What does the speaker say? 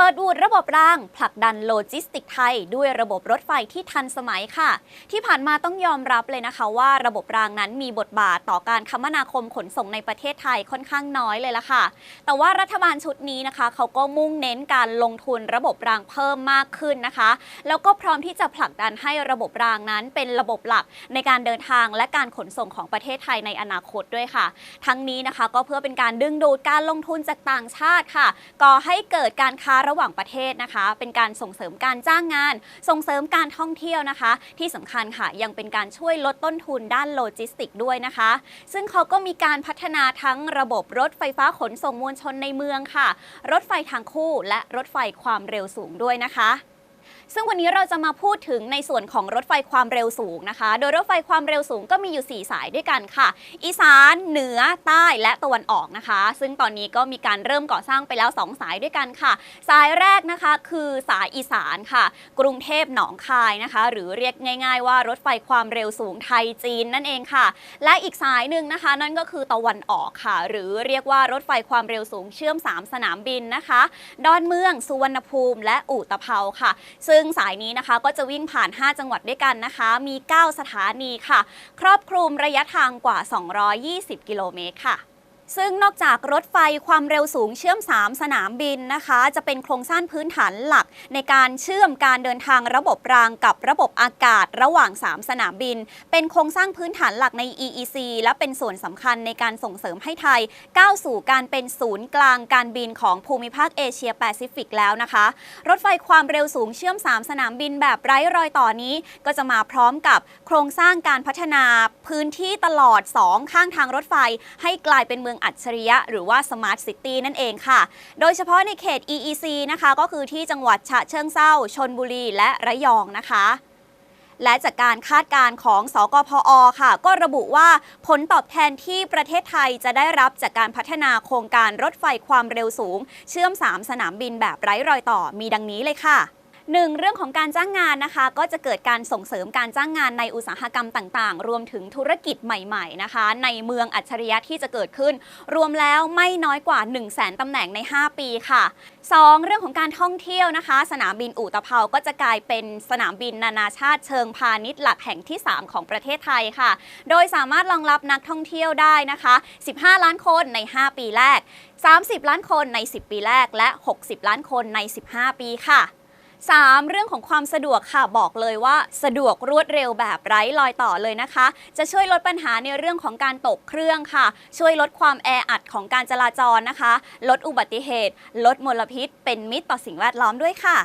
ปิดอูดระบบราง ผลักดันโลจิสติกไทย ด้วยระบบรถไฟที่ทันสมัยค่ะ ที่ผ่านมาต้องยอมรับเลยนะคะว่าระบบรางนั้นมีบทบาทต่อการคมนาคมขนส่งในประเทศไทยค่อนข้างน้อยเลยละค่ะ แต่ว่ารัฐบาลชุดนี้นะคะ เขาก็มุ่งเน้นการลงทุนระบบรางเพิ่มมากขึ้นนะคะ แล้วก็พร้อมที่จะผลักดันให้ระบบรางนั้นเป็นระบบหลักในการเดินทางและการขนส่งของประเทศไทยในอนาคตด้วยค่ะ ทั้งนี้นะคะก็เพื่อเป็นการดึงดูดการลงทุนจากต่างชาติค่ะก่อให้เกิดการค้าระหว่างประเทศนะคะ เป็นการส่งเสริมการจ้างงาน ส่งเสริมการท่องเที่ยวนะคะ ที่สำคัญค่ะยังเป็นการช่วยลดต้นทุนด้านโลจิสติกด้วยนะคะ ซึ่งเขาก็มีการพัฒนาทั้งระบบรถไฟฟ้าขนส่งมวลชนในเมืองค่ะ รถไฟทางคู่และรถไฟความเร็วสูงด้วยนะคะ ซึ่งวันนี้เราจะมาพูดถึงในส่วนของรถไฟความเร็วสูงนะคะ โดยรถไฟความเร็วสูงก็มีอยู่ 4 สายด้วยกันค่ะ อีสาน เหนือ ใต้ และตะวันออกนะคะ ซึ่งตอนนี้ก็มีการเริ่มก่อสร้างไปแล้ว 2 สายด้วยกันค่ะ สายแรกนะคะคือสายอีสานค่ะ กรุงเทพหนองคายนะคะ หรือเรียกง่าย ๆ ว่ารถไฟความเร็วสูงไทยจีนนั่นเองค่ะ และอีกสายหนึ่งนะคะ นั่นก็คือตะวันออกค่ะ หรือเรียกว่ารถไฟความเร็วสูงเชื่อม 3 สนามบินนะคะ ดอนเมือง สุวรรณภูมิ และอู่ตะเภาค่ะ ซึ่งซึ่งสายนี้นะคะก็จะวิ่งผ่าน 5 จังหวัดด้วยกันนะคะ มี 9 สถานีค่ะ ครอบคลุมระยะทางกว่า 220 กิโลเมตรค่ะ ซึ่งนอกจากรถไฟความเร็วสูงเชื่อม 3 สนามบินนะคะ จะเป็นโครงสร้างพื้นฐานหลัก ในการเชื่อมการเดินทางระบบรางกับระบบอากาศระหว่าง 3 สนามบิน เป็นโครงสร้างพื้นฐานหลักใน EEC และเป็นส่วนสำคัญในการส่งเสริมให้ไทย ก้าวสู่การเป็นศูนย์กลางการบินของภูมิภาคเอเชียแปซิฟิกแล้วนะคะ รถไฟความเร็วสูงเชื่อม 3 สนามบินแบบไร้รอยต่อนี้ ก็จะมาพร้อมกับโครงสร้างการพัฒนาพื้นที่ตลอด 2 ข้างทางรถไฟให้กลายเป็นเมืองอัจฉริยะ หรือว่า Smart City นั่นเองค่ะ โดยเฉพาะในเขต EEC นะคะก็คือที่จังหวัดฉะเชิงเซาชนบุรีและระยองนะคะและจากการคาดการณ์ของสกพอค่ะ ก็ระบุว่าผลตอบแทนที่ประเทศไทยจะได้รับจากการพัฒนาโครงการรถไฟความเร็วสูง เชื่อม 3 สนามบินแบบไร้รอยต่อมีดังนี้เลยค่ะ หนึ่งเรื่องของการจ้างงานนะคะ ก็จะเกิดการส่งเสริมการจ้างงานในอุตสาหกรรมต่าง ๆ รวมถึงธุรกิจใหม่ ๆ นะคะ ในเมืองอัจฉริยะที่จะเกิดขึ้น รวมแล้วไม่น้อยกว่า 1 0 0 0 0แสนตำแหน่งใน 5 ปีค่ะ 2. เรื่องของการท่องเที่ยวนะคะ สนามบินอู่ตะเภาก็จะกลายเป็นสนามบินนานาชาติเชิงพาณิชย์หลักแห่งที่ 3 ของประเทศไทยค่ะ โดยสามารถรองรับนักท่องเที่ยวได้นะคะ 15 ล้านคนใน 5 ปีแรก 30 ล้านคนใน 10 ปีแรกและ 60 ล้านคนใน 15 ปีค่ะ 3. เรื่องของความสะดวกค่ะบอกเลยว่าสะดวกรวดเร็วแบบไร้รอยต่อเลยนะคะ จะช่วยลดปัญหาในเรื่องของการตกเครื่องค่ะ ช่วยลดความแออัดของการจราจรนะคะ ลดอุบัติเหตุ ลดมลพิษ เป็นมิตรต่อสิ่งแวดล้อมด้วยค่ะ